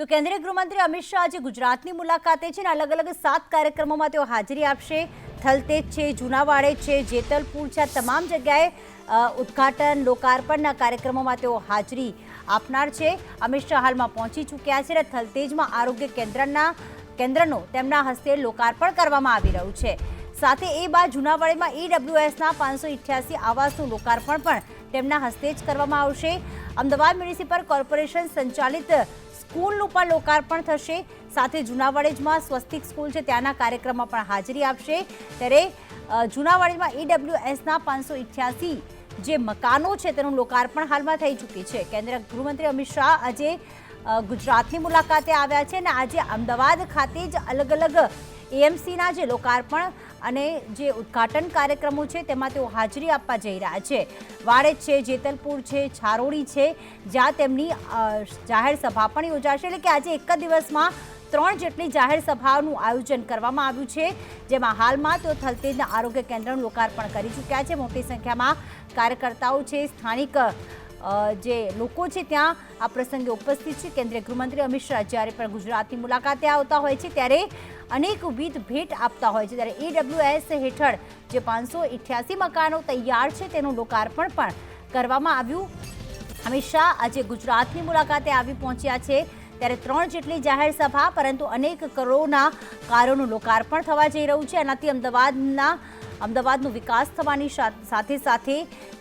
તો કેન્દ્રીય ગૃહમંત્રી અમિત શાહ આજે ગુજરાતની મુલાકાતે છે અને અલગ અલગ સાત કાર્યક્રમોમાં તેઓ હાજરી આપશે. થલતેજ છે, જૂનાવાડે છે, જેતલપુર છે તમામ જગ્યાએ ઉદ્ઘાટન, લોકાર્પણના કાર્યક્રમોમાં તેઓ હાજરી આપનાર છે. અમિત શાહ હાલમાં પહોંચી ચૂક્યા છે અને થલતેજમાં આરોગ્ય કેન્દ્રના, કેન્દ્રનો તેમના હસ્તે લોકાર્પણ કરવામાં આવી રહ્યું છે. સાથે એ બાદ જૂનાવાડીમાં ઈડબ્લ્યુએસના પાંચસો ઇઠ્યાસી આવાસનું લોકાર્પણ પણ તેમના હસ્તે જ કરવામાં આવશે. અમદાવાદ મ્યુનિસિપલ કોર્પોરેશન સંચાલિત સ્કૂલનું પણ લોકાર્પણ થશે. સાથે જૂનાવાડીમાં સ્વસ્તિક સ્કૂલ છે ત્યાંના કાર્યક્રમમાં પણ હાજરી આપશે. ત્યારે અ, જૂનાવાડીમાં ઈડબ્લ્યુએસના પાંચસો ઇઠ્યાસી જે મકાનો છે તેનું લોકાર્પણ હાલમાં થઈ ચૂકી છે. કેન્દ્રીય ગૃહમંત્રી અમિત શાહ આજે ગુજરાતની મુલાકાતે આવ્યા છે અને આજે અમદાવાદ ખાતે જ અલગ અલગ એએમસીના જે લોકાર્પણ અને જે ઉદ્ઘાટન કાર્યક્રમો છે, તેમાં તેઓ હાજરી આપવા જઈ રહ્યા છે. વાડેજ છે, જેતલપુર છે, છારોડી છે, જ્યાં તેમની જાહેર સભા પણ યોજાશે. એટલે કે આજે એક જ દિવસમાં ત્રણ જેટલી જાહેર સભાનું આયોજન કરવામાં આવ્યું છે, જેમાં હાલમાં તેઓ થલતેજના આરોગ્ય કેન્દ્રનું લોકાર્પણ કરી ચૂક્યા છે. મોટી સંખ્યામાં કાર્યકર્તાઓ છે, સ્થાનિક જે લોકો છે ત્યાં આ પ્રસંગે ઉપસ્થિત છે. કેન્દ્રીય ગૃહમંત્રી અમિત શાહ જ્યારે પણ ગુજરાતની મુલાકાતે આવતા હોય છે, ત્યારે અનેકવિધ ભેટ આપતા હોય છે. ત્યારે ઈડબ્લ્યુએસ હેઠળ જે પાંચસો ઇઠ્યાસી મકાનો તૈયાર છે, તેનું લોકાર્પણ પણ કરવામાં આવ્યું. અમિત શાહ આજે ગુજરાતની મુલાકાતે આવી પહોંચ્યા છે. ત્યારે ત્રણ જેટલી જાહેર સભા, પરંતુ અનેક કરોડના કાર્યોનું લોકાર્પણ થવા જઈ રહ્યું છે. આનાથી અમદાવાદના, અમદાવાદનો વિકાસ થવાની સાથે સાથે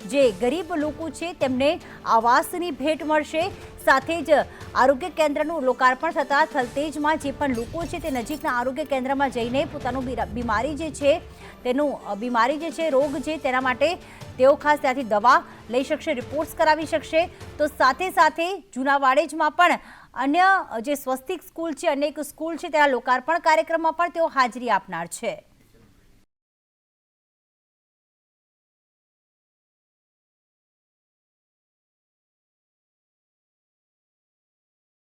જે ગરીબ લોકો છે, તેમને આવાસની ભેટ મળશે. સાથે જ આરોગ્ય કેન્દ્રનું લોકાર્પણ થતાં થલતેજમાં જે પણ લોકો છે, તે નજીકના આરોગ્ય કેન્દ્રમાં જઈને પોતાનું બીમારી જે છે, તેનું બીમારી જે છે, રોગ છે, તેના માટે તેઓ ખાસ ત્યાંથી દવા લઈ શકશે, રિપોર્ટ્સ કરાવી શકશે. તો સાથે સાથે જૂના વાડેજમાં પણ અન્ય જે સ્વસ્તિક સ્કૂલ છે અનેક સ્કૂલ છે, તેના લોકાર્પણ કાર્યક્રમમાં પણ તેઓ હાજરી આપનાર છે.